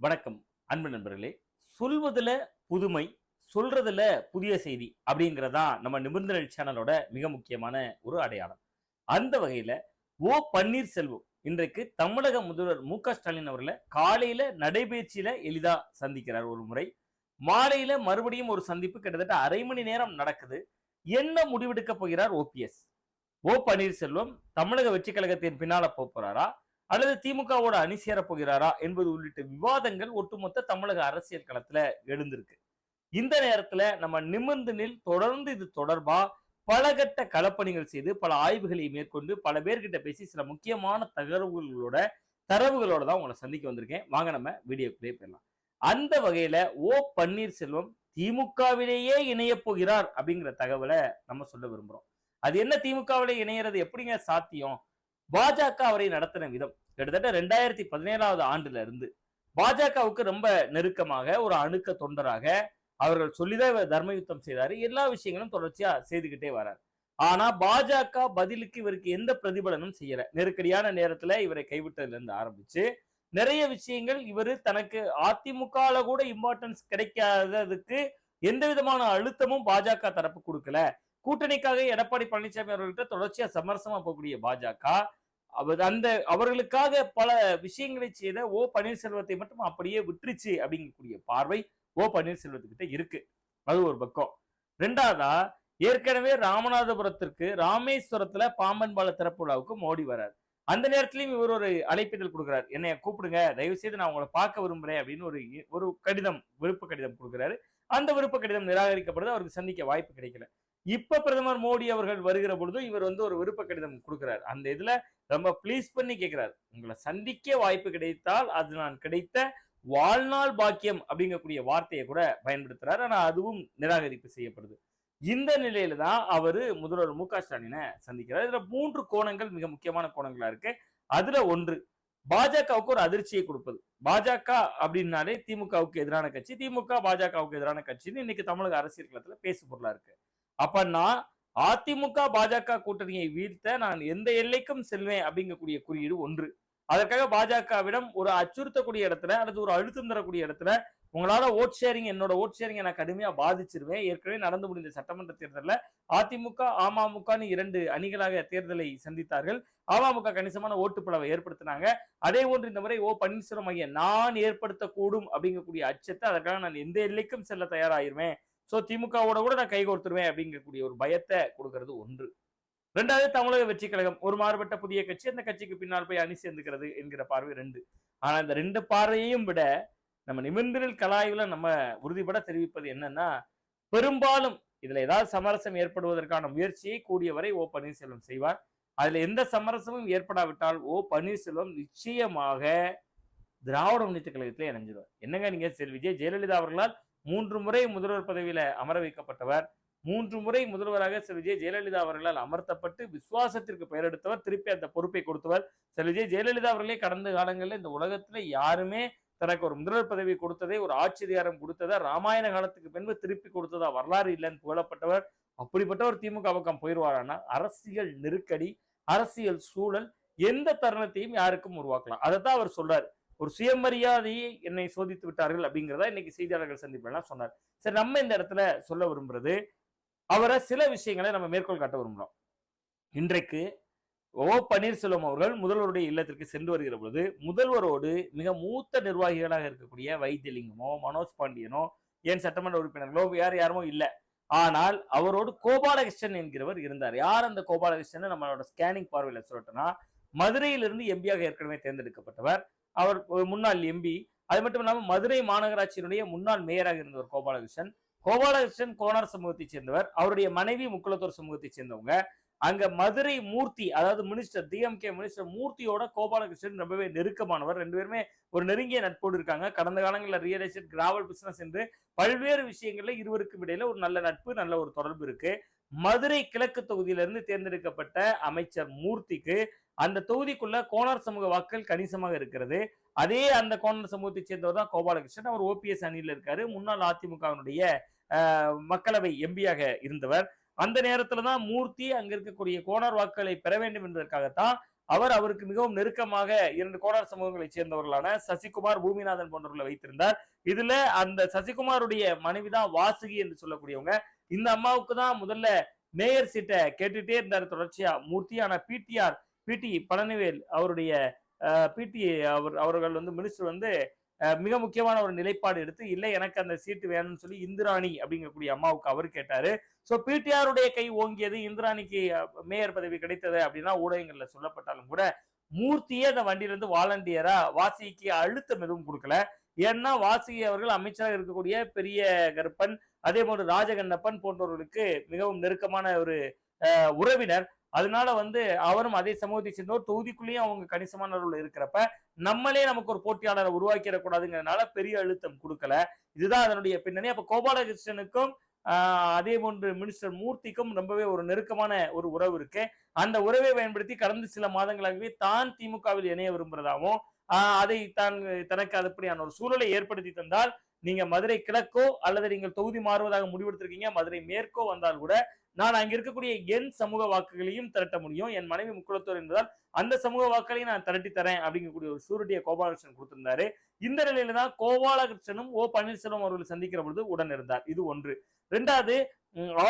வணக்கம் அன்பு நண்பர்களே. சொல்வதில் புதுமை சொல்றதுல புதிய செய்தி அப்படிங்கறதா நம்ம நிபந்தனை சேனலோட மிக முக்கியமான ஒரு அடையாளம். அந்த வகையில ஓ பன்னீர்செல்வம் இன்றைக்கு தமிழக முதல்வர் மு க ஸ்டாலின் அவர்களை காலையில நடைபயிற்சியில எளிதா சந்திக்கிறார் ஒரு முறை. மாலையில மறுபடியும் ஒரு சந்திப்பு கிட்டத்தட்ட அரை மணி நேரம் நடக்குது. என்ன முடிவெடுக்க போகிறார் ஓபிஎஸ் ஓ பன்னீர்செல்வம் தமிழக வெற்றி கழகத்தின் பின்னால போறாரா? அல்லது திமுகவோட அணி சேரப் போகிறாரா என்பது உள்ளிட்ட விவாதங்கள் ஒட்டுமொத்த தமிழக அரசியல் களத்துல எழுந்திருக்கு. இந்த நேரத்துல நம்ம நிமிர்ந்து நில் தொடர்ந்து இது தொடர்பா? பலகட்ட களப்பணிகள் செய்து பல ஆய்வுகளை மேற்கொண்டு பல பேர்கிட்ட பேசி சில முக்கியமான தகவல்களோட தரவுகளோட தான் உங்களை சந்திக்க வந்திருக்கேன். வாங்க நம்ம வீடியோக்குள்ளே போயிடலாம். அந்த வகையில ஓ பன்னீர்செல்வம் திமுகவிலேயே இணையப் போகிறார் அப்படிங்கிற தகவலை நம்ம சொல்ல விரும்புறோம். அது என்ன திமுகவிலே இணையிறது? எப்படிங்க சாத்தியம்? பாஜக அவரை நடத்தின விதம் கிட்டத்தட்ட ரெண்டாயிரத்தி பதினேழாவது ஆண்டுல இருந்து பாஜகவுக்கு ரொம்ப நெருக்கமாக ஒரு அணுக்க தொண்டராக அவர்கள் சொல்லிதான் இவர் தர்ம யுத்தம் செய்தாரு. எல்லா விஷயங்களும் தொடர்ச்சியா செய்துகிட்டே வரார். ஆனா பாஜக பதிலுக்கு இவருக்கு எந்த பிரதிபலனும் செய்யல. நெருக்கடியான நேரத்துல இவரை கைவிட்டதுல இருந்து ஆரம்பிச்சு நிறைய விஷயங்கள் இவர் தனக்கு அதிமுகல கூட இம்பார்ட்டன்ஸ் கிடைக்காததுக்கு எந்த விதமான அழுத்தமும் பாஜக தரப்பு கொடுக்கல. கூட்டணிக்காக எடப்பாடி பழனிசாமி அவர்கள்ட்ட தொடர்ச்சியா சமரசமா போகக்கூடிய பாஜக. அவர் அந்த அவர்களுக்காக பல விஷயங்களை செய்த ஓ பன்னீர்செல்வத்தை மட்டும் அப்படியே விட்டுருச்சு அப்படிங்கக்கூடிய பார்வை ஓ பன்னீர்செல்வத்துக்கிட்ட இருக்கு. அது ஒரு பக்கம். ரெண்டாவதா ஏற்கனவே ராமநாதபுரத்திற்கு ராமேஸ்வரத்துல பாம்பன் பால திறப்பு விழாவுக்கு மோடி வரார். அந்த நேரத்திலையும் இவர் ஒரு அழைப்பிதழ் கொடுக்குறாரு. என்னை கூப்பிடுங்க தயவு செய்து நான் உங்களை பார்க்க விரும்புறேன் அப்படின்னு ஒரு ஒரு கடிதம் விருப்ப கடிதம் கொடுக்குறாரு. அந்த விருப்ப கடிதம் நிராகரிக்கப்படுது அவருக்கு சந்திக்க வாய்ப்பு கிடைக்கல. இப்ப பிரதமர் மோடி அவர்கள் வருகிற பொழுது இவர் வந்து ஒரு விருப்ப கடிதம் கொடுக்கிறார். அந்த இதுல ரொம்ப ப்ளீஸ் பண்ணி கேட்கிறார் உங்களை சந்திக்க வாய்ப்பு கிடைத்தால் அது நான் கிடைத்த வாழ்நாள் பாக்கியம் அப்படிங்கக்கூடிய வார்த்தையை கூட பயன்படுத்துறாரு. ஆனா அதுவும் நிராகரிப்பு செய்யப்படுது. இந்த நிலையில தான் அவரு முதல்வர் மு க ஸ்டாலினை சந்திக்கிறார். இதுல மூன்று கோணங்கள் மிக முக்கியமான கோணங்களா இருக்கு. அதுல ஒன்று பாஜகவுக்கு ஒரு அதிர்ச்சியை கொடுப்பது. பாஜக அப்படின்னாலே திமுகவுக்கு எதிரான கட்சி திமுக பாஜகவுக்கு எதிரான கட்சின்னு இன்னைக்கு தமிழக அரசியல் களத்துல பேசு பொருளா இருக்கு. அப்பன்னா அதிமுக பாஜக கூட்டணியை வீழ்த்த நான் எந்த எல்லைக்கும் செல்வேன் அப்படிங்கக்கூடிய குறியீடு ஒன்று. அதற்காக பாஜகவிடம் ஒரு அச்சுறுத்தக்கூடிய இடத்துல அல்லது ஒரு அழுத்தம் தரக்கூடிய இடத்துல உங்களால ஓட் ஷேரிங் என்னோட ஓட் ஷேரிங்கை நான் கடுமையா பாதிச்சிருவேன். ஏற்கனவே நடந்து முடிந்த சட்டமன்ற தேர்தலில் அதிமுக அமமுகன்னு இரண்டு அணிகளாக தேர்தலை சந்தித்தார்கள். அமமுக கணிசமான ஓட்டுப்பளவை ஏற்படுத்தினாங்க. அதே போன்று இந்த முறை ஓ பன்னீர்செல்வம் ஐயா நான் ஏற்படுத்தக்கூடும் அப்படிங்கக்கூடிய அச்சத்தை அதற்காக நான் எந்த எல்லைக்கும் செல்ல தயாராயிருவேன். சோ திமுகவோட கூட நான் கைகோர்த்துருவேன் அப்படிங்கக்கூடிய ஒரு பயத்தை கொடுக்கறது ஒன்று. ரெண்டாவது தமிழக வெற்றி கழகம். ஒரு மாறுபட்ட புதிய கட்சி அந்த கட்சிக்கு பின்னால் போய் அணி சேர்ந்துக்கிறது என்கிற பார்வை ரெண்டு. ஆனா இந்த ரெண்டு பார்வையையும் விட நம்ம நிமிர்ந்தலில் கலாய்வில் நம்ம உறுதிபட தெரிவிப்பது என்னன்னா பெரும்பாலும் இதுல ஏதாவது சமரசம் ஏற்படுவதற்கான முயற்சியை கூடியவரை ஓ பன்னீர்செல்வம் செய்வார். அதுல எந்த சமரசமும் ஏற்படாவிட்டால் ஓ பன்னீர்செல்வம் நிச்சயமாக திராவிட முன்னேற்ற கழகத்திலே இணைஞ்சிருவார். என்னங்க நீங்க சரி விஜய் ஜெயலலிதா அவர்களால் மூன்று முறை முதல்வர் பதவியில அமர வைக்கப்பட்டவர். மூன்று முறை முதல்வராக செல்வி விஜய் ஜெயலலிதா அவர்களால் அமர்த்தப்பட்டு விசுவாசத்திற்கு பெயர் எடுத்தவர் திருப்பி அந்த பொறுப்பை கொடுத்தவர். செல்வி விஜய் ஜெயலலிதா அவர்களே கடந்த காலங்களில் இந்த உலகத்துல யாருமே தனக்கு ஒரு முதல்வர் பதவி கொடுத்ததே ஒரு ஆட்சி அதிகாரம் கொடுத்ததா ராமாயண காலத்துக்கு பின்பு திருப்பி கொடுத்ததா வரலாறு இல்லைன்னு புகழப்பட்டவர். அப்படிப்பட்டவர் திமுக பக்கம் போயிடுவாரானா அரசியல் நெருக்கடி அரசியல் சூழல் எந்த தருணத்தையும் யாருக்கும் உருவாக்கலாம். அதை தான் அவர் சொல்றாரு. ஒரு சுயமரியாதையை என்னை சோதித்து விட்டார்கள் அப்படிங்கிறதா இன்னைக்கு செய்தியாளர்கள் சந்திப்பெல்லாம் சொன்னார். சரி நம்ம இந்த இடத்துல சொல்ல விரும்புறது அவரை சில விஷயங்களை நம்ம மேற்கோள் காட்ட விரும்புகிறோம் இன்றைக்கு ஓ பன்னீர்செல்வம் அவர்கள் முதல்வருடைய இல்லத்திற்கு சென்று வருகிற பொழுது முதல்வரோடு மிக மூத்த நிர்வாகிகளாக இருக்கக்கூடிய வைத்தியலிங்கமோ மனோஜ் பாண்டியனோ ஏன் சட்டமன்ற உறுப்பினர்களோ யார் யாருமோ இல்லை. ஆனால் அவரோடு கோபாலகிருஷ்ணன் என்கிறவர் இருந்தார். யார் அந்த கோபாலகிருஷ்ணன்? நம்மளோட ஸ்கேனிங் பார்வையில் சொல்லட்டோம்னா மதுரையிலிருந்து எம்பியாக ஏற்கனவே தேர்ந்தெடுக்கப்பட்டவர் அவர் ஒரு முன்னாள் எம்பி அது மட்டும் இல்லாமல் மதுரை மாநகராட்சியினுடைய முன்னாள் மேயராக இருந்தவர் கோபாலகிருஷ்ணன். கோபாலகிருஷ்ணன் கோனார் சமூகத்தைச் சேர்ந்தவர். அவருடைய மனைவி முக்குளத்தூர் சமூகத்தைச் சேர்ந்தவங்க. அங்க மதுரை மூர்த்தி அதாவது மினிஸ்டர் டிஎம்கே மினிஸ்டர் மூர்த்தியோட கோபாலகிருஷ்ணன் ரொம்பவே நெருக்கமானவர். ரெண்டு பேருமே ஒரு நெருங்கிய நட்போடு இருக்காங்க. கடந்த காலங்களில் ரியல் எஸ்டேட் கிராவல் பிசினஸ் என்று பல்வேறு விஷயங்கள்ல இருவருக்கும் இடையில ஒரு நல்ல நட்பு நல்ல ஒரு தொடர்பு இருக்கு. மதுரை கிழக்கு தொகுதியிலிருந்து தேர்ந்தெடுக்கப்பட்ட அமைச்சர் மூர்த்திக்கு அந்த தொகுதிக்குள்ள கோணார் சமூக வாக்கள் கணிசமாக இருக்கிறது. அதே அந்த கோணர் சமூகத்தை சேர்ந்தவர் தான் கோபாலகிருஷ்ணன். அவர் ஓபிஎஸ் அணியில் இருக்காரு. முன்னாள் அதிமுகவினுடைய மக்களவை எம்பியாக இருந்தவர். அந்த நேரத்துல தான் மூர்த்தி அங்க இருக்கக்கூடிய கோணார் வாக்குகளை பெற வேண்டும் என்பதற்காகத்தான் அவர் அவருக்கு மிகவும் நெருக்கமாக இரண்டு கோடார் சமூகங்களைச் சேர்ந்தவர்களான சசிகுமார் பூமிநாதன் போன்றவர்களை வைத்திருந்தார். இதுல அந்த சசிகுமாருடைய மனைவிதான் வாசுகி என்று சொல்லக்கூடியவங்க. இந்த அம்மாவுக்கு தான் முதல்ல மேயர் சீட்டை கேட்டுட்டே இருந்தார் தொடர்ச்சியா. மூர்த்தியான பிடிஆர் பிடி பழனிவேல் அவருடைய பிடி அவர் அவர்கள் வந்து மினிஸ்டர் வந்து மிக முக்கியமான ஒரு நிலைப்பாடு எடுத்து இல்லை எனக்கு அந்த சீட்டு வேணும்னு சொல்லி இந்திராணி அப்படிங்கக்கூடிய அம்மாவுக்கு அவர் கேட்டாரு. ஸோ பிடிஆருடைய கை ஓங்கியது இந்திராணிக்கு மேயர் பதவி கிடைத்தது அப்படின்னா ஊடகங்கள்ல சொல்லப்பட்டாலும் கூட மூர்த்தியே அந்த வண்டியிலிருந்து வாலண்டியரா வாசிக்கு அழுத்தம் எதுவும் கொடுக்கல. ஏன்னா வாசி அவர்கள் அமைச்சராக இருக்கக்கூடிய பெரிய கருப்பன் அதே போன்று ராஜகண்ணப்பன் போன்றவர்களுக்கு மிகவும் நெருக்கமான ஒரு உறவினர். அதனால வந்து அவரும் அதே சமூகத்தை சேர்ந்தவர். தொகுதிக்குள்ளேயும் அவங்க கணிசமானவர்கள் இருக்கிறப்ப நம்மளே நமக்கு ஒரு போட்டியாளரை உருவாக்கிடக்கூடாதுங்கிறதுனால பெரிய அழுத்தம் கொடுக்கல. இதுதான் அதனுடைய பின்னணி. அப்ப கோபாலகிருஷ்ணனுக்கும் அதே போன்று மினிஸ்டர் மூர்த்திக்கும் ரொம்பவே ஒரு நெருக்கமான ஒரு உறவு இருக்கு. அந்த உறவை பயன்படுத்தி கடந்த சில மாதங்களாகவே தான் திமுகவில் இணைய விரும்புறதாகவும் ஆஹ், அதை தான் தனக்கு அதுப்படியான ஒரு சூழலை ஏற்படுத்தி தந்தால் நீங்க மதுரை கிழக்கோ அல்லது நீங்கள் தொகுதி மாறுவதாக முடிவெடுத்திருக்கீங்க மதுரை மேற்கோ வந்தால் கூட நான் அங்க இருக்கக்கூடிய என் சமூக வாக்குகளையும் திரட்ட முடியும். என் மனைவி முக்குளத்தூர் என்பதால் அந்த சமூக வாக்குகளையும் நான் திரட்டி தரேன் அப்படிங்கக்கூடிய ஒரு சூரட்டியை கோபாலகிருஷ்ணன் கொடுத்திருந்தாரு. இந்த நிலையில தான் கோபாலகிருஷ்ணனும் ஓ பன்னீர்செல்வம் அவர்கள் சந்திக்கிற பொழுது உடன் இருந்தார். இது ஒன்று. ரெண்டாவது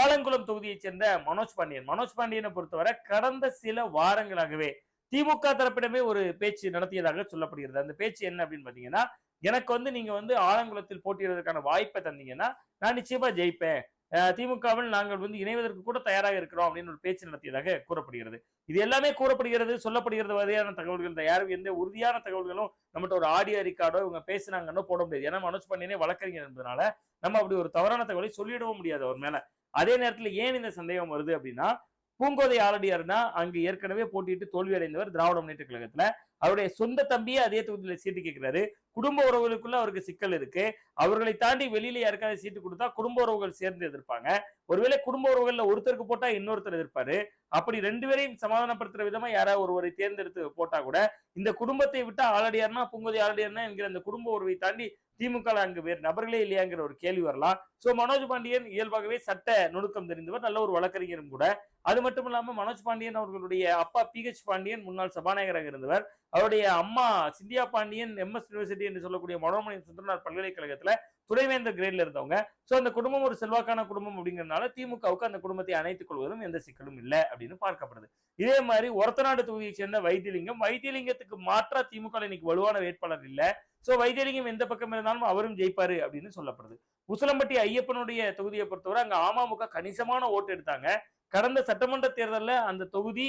ஆலங்குளம் தொகுதியைச் சேர்ந்த மனோஜ் பாண்டியன். மனோஜ் பாண்டியனை பொறுத்தவரை கடந்த சில வாரங்களாகவே திமுக தரப்பிடமே ஒரு பேச்சு நடத்தியதாக சொல்லப்படுகிறது. அந்த பேச்சு என்ன அப்படின்னு பாத்தீங்கன்னா எனக்கு வந்து நீங்க வந்து ஆலங்குளத்தில் போட்டியிடுவதற்கான வாய்ப்பை தந்தீங்கன்னா நான் நிச்சயமா ஜெயிப்பேன். திமுகவில் நாங்கள் வந்து இணைவதற்கு கூட தயாராக இருக்கிறோம் அப்படின்னு ஒரு பேச்சு நடத்தியதாக கூறப்படுகிறது. இது எல்லாமே கூறப்படுகிறது சொல்லப்படுகிறது வகையான தகவல்கள் தான். யாரும் எந்த உறுதியான தகவல்களும் நம்மகிட்ட ஒரு ஆடியோ ரெக்கார்டோ இவங்க பேசுனாங்கன்னோ போட முடியாது. ஏன்னா மனோஜ் பண்ணினே வழக்கறிஞர் என்பதனால நம்ம அப்படி ஒரு தவறான தகவலை சொல்லிடவும் முடியாது அவர் மேல. அதே நேரத்துல ஏன் இந்த சந்தேகம் வருது அப்படின்னா பூங்கோதை ஆலடியார்னா அங்கு ஏற்கனவே போட்டியிட்டு தோல்வி அடைந்தவர் திராவிட முன்னேற்ற கழகத்துல அவருடைய சொந்த தம்பியே அதே தொகுதியில் சீட்டு கேட்கிறாரு குடும்ப உறவுகளுக்குள்ள அவருக்கு சிக்கல் இருக்கு. அவர்களை தாண்டி வெளியில யாருக்காவது சீட்டு கொடுத்தா குடும்ப உறவுகள் சேர்ந்து எதிர்ப்பாங்க. ஒருவேளை குடும்ப உறவுகள்ல ஒருத்தருக்கு போட்டா இன்னொருத்தர் எதிர்ப்பாரு. அப்படி ரெண்டு பேரையும் சமாதானப்படுத்துற விதமா யாராவது ஒருவரை தேர்ந்தெடுத்து போட்டா கூட இந்த குடும்பத்தை விட்டா ஆலடியார்னா பூங்கோதை ஆலடியார்னா என்கிற அந்த குடும்ப உறவை தாண்டி திமுக அங்கு வேறு நபர்களே இல்லையாங்கிற ஒரு கேள்வி வரலாம். சோ மனோஜ் பாண்டியன் இயல்பாகவே சட்ட நுணுக்கம் தெரிந்தவர் நல்ல ஒரு வழக்கறிஞரும் கூட. அது மட்டும் இல்லாம மனோஜ் பாண்டியன் அவர்களுடைய அப்பா பி. ஹெச் பாண்டியன் முன்னாள் சபாநாயகராக இருந்தவர். அவருடைய அம்மா சிந்தியா பாண்டியன் எம்எஸ் யூனிவர்சிட்டி என்று சொல்லக்கூடிய மனோமணி சுந்தரனார் பல்கலைக்கழகத்துல துணைவேந்தர் கிரேட்ல இருந்தவங்க. ஸோ அந்த குடும்பம் ஒரு செல்வாக்கான குடும்பம் அப்படிங்கறதுனால திமுகவுக்கு அந்த குடும்பத்தை அணைத்துக் கொள்வதும் எந்த சிக்கலும் இல்லை அப்படின்னு பார்க்கப்படுது. இதே மாதிரி ஒரத்தநாடு தொகுதியை சேர்ந்த வைத்தியலிங்கம் வைத்தியலிங்கத்துக்கு மாற்றா திமுக இன்னைக்கு வலுவான வேட்பாளர் இல்லை. ஸோ வைத்தியலிங்கம் எந்த பக்கம் இருந்தாலும் அவரும் ஜெயிப்பாரு அப்படின்னு சொல்லப்படுது. உசிலம்பட்டி ஐயப்பனுடைய தொகுதியை பொறுத்தவரை அங்க அமமுக கணிசமான ஓட்டு எடுத்தாங்க. கடந்த சட்டமன்ற தேர்தலில் அந்த தொகுதி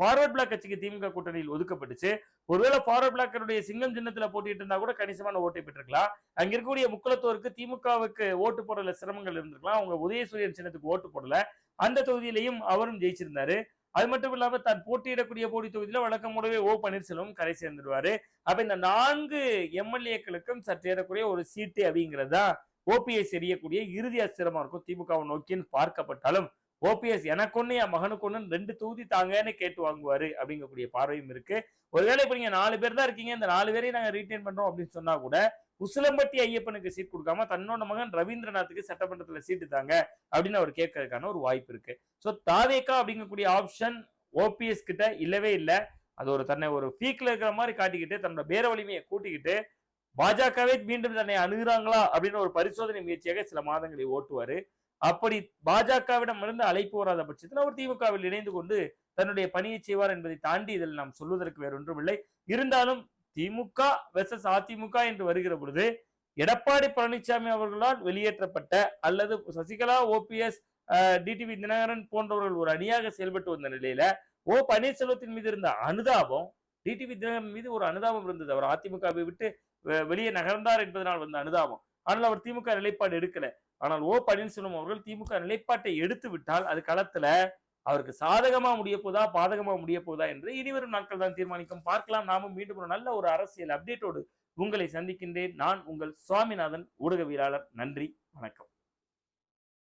ஃபார்வர்ட் பிளாக் கட்சிக்கு திமுக கூட்டணியில் ஒதுக்கப்பட்டுச்சு. ஒருவேளை ஃபார்வர்ட் பிளாக்கருடைய சிங்கம் சின்னத்துல போட்டிட்டு இருந்தா கூட கணிசமான ஓட்டை பெற்றிருக்கலாம். அங்க இருக்கக்கூடிய முக்குளத்தோருக்கு திமுகவுக்கு ஓட்டு போடல சிரமங்கள் இருந்திருக்கலாம். அவங்க உதயசூரியன் சின்னத்துக்கு ஓட்டு போடல. அந்த தொகுதியிலையும் அவரும் ஜெயிச்சிருந்தாரு. அது மட்டும் இல்லாம தான் போட்டியிடக்கூடிய போட்டி தொகுதியில வழக்கம் போலவே ஓ பன்னீர்செல்வம் கரை சேர்ந்துடுவாரு. அப்ப இந்த நான்கு எம்எல்ஏக்களுக்கும் சற்று ஏறக்கூடிய ஒரு சீட்டு அப்படிங்கிறது தான் ஓபிஎஸ் எரியக்கூடிய இறுதி அஸ்திரமா இருக்கும். திமுகவை நோக்கின்னு பார்க்கப்பட்டாலும் ஓபிஎஸ் எனக்கு ஒன்று என் மகனுக்கு ஒன்று ரெண்டு தொகுதி தாங்கன்னு கேட்டு வாங்குவாரு அப்படிங்கக்கூடிய பார்வையும் இருக்கு. ஒருவேளை இப்போ நீங்க நாலு பேர் தான் இருக்கீங்க இந்த நாலு பேரையும் நாங்கள் ரீட்டைன் பண்றோம் அப்படின்னு சொன்னா கூட உசிலம்பட்டி ஐயப்பனுக்கு சீட் கொடுக்காம தன்னோட மகன் ரவீந்திரநாத்துக்கு சட்டமன்றத்தில் சீட்டு தாங்க அப்படின்னு அவர் கேட்கறதுக்கான ஒரு வாய்ப்பு இருக்கு. ஸோ தாவேக்கா அப்படிங்கக்கூடிய ஆப்ஷன் ஓபிஎஸ் கிட்ட இல்லவே இல்லை. அது ஒரு தன்னை ஒரு பீக்கில் இருக்கிற மாதிரி காட்டிக்கிட்டு தன்னோட பேர வலிமையை கூட்டிக்கிட்டு பாஜகவே மீண்டும் தன்னை அணுகுறாங்களா அப்படின்னு ஒரு பரிசோதனை முயற்சியாக சில மாதங்களை ஓட்டுவாரு. அப்படி பாஜகவிடம் இருந்து அழைப்பு வராத பட்சத்தில் அவர் திமுகவில் இணைந்து கொண்டு தன்னுடைய பணியை செய்வார் என்பதை தாண்டி இதில் நாம் சொல்வதற்கு வேறொன்றும் இல்லை இருந்தாலும் திமுக வெர்சஸ் அதிமுக என்று வருகிற பொழுது எடப்பாடி பழனிசாமி அவர்களால் வெளியேற்றப்பட்ட அல்லது சசிகலா ஓபிஎஸ் டிடிவி தினகரன் போன்றவர்கள் ஒரு அணியாக செயல்பட்டு வந்த நிலையில ஓ பன்னீர்செல்வத்தின் மீது இருந்த அனுதாபம் டிடிவி தினகரன் மீது ஒரு அனுதாபம் இருந்தது. அவர் அதிமுகவை விட்டு வெ- வெளியே நகர்ந்தார் என்பதனால் வந்த அனுதாபம். ஆனால் அவர் திமுக நிலைப்பாடு எடுக்கல. ஆனால் ஓ பன்னீர்செல்வம் அவர்கள் திமுக நிலைப்பாட்டை எடுத்து விட்டால் அது களத்துல அவருக்கு சாதகமா முடிய போதா பாதகமா முடிய போதா என்று இனிவரும் நாட்கள் தான் தீர்மானிக்கும். பார்க்கலாம். நாமும் மீண்டும் ஒரு நல்ல ஒரு அரசியல் அப்டேட்டோடு உங்களை சந்திக்கின்றேன். நான் உங்கள் சுவாமிநாதன் ஊடகவியலாளர். நன்றி. வணக்கம்.